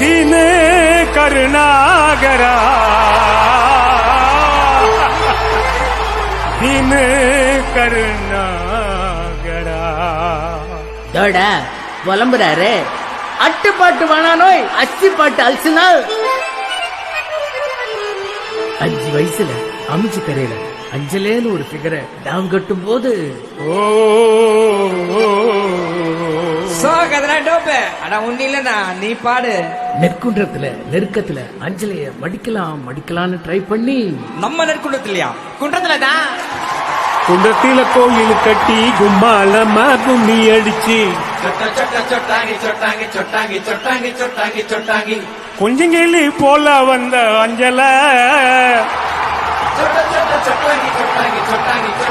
தினே கருணாகரா. தினே கருணாகரா. தோட புலம்புறாரு. அட்டு பாட்டு வானானோய் அச்சி பாட்டு அல்சினா அஞ்சு வயசுல அமிச்சு கரையில அஞ்சலேன்னு ஒரு பிகரை டாம் கட்டும் போது ஓ கதனா டோப்பு. அட ஒண்ணு இல்லண்ணா நீ பாடு. நெற்குன்றத்துல நெருக்கத்துல அஞ்சலைய மடிக்கலாம் மடிக்கலாம்னு ட்ரை பண்ணி. நம்ம நெற்குண்டத்திலயா குன்றத்துல தான் குன்றத்தில கோயில் கட்டி கும்மாளமா கும்மி அடிச்சு. கொஞ்சங்கிளி போல வந்த அஞ்சல.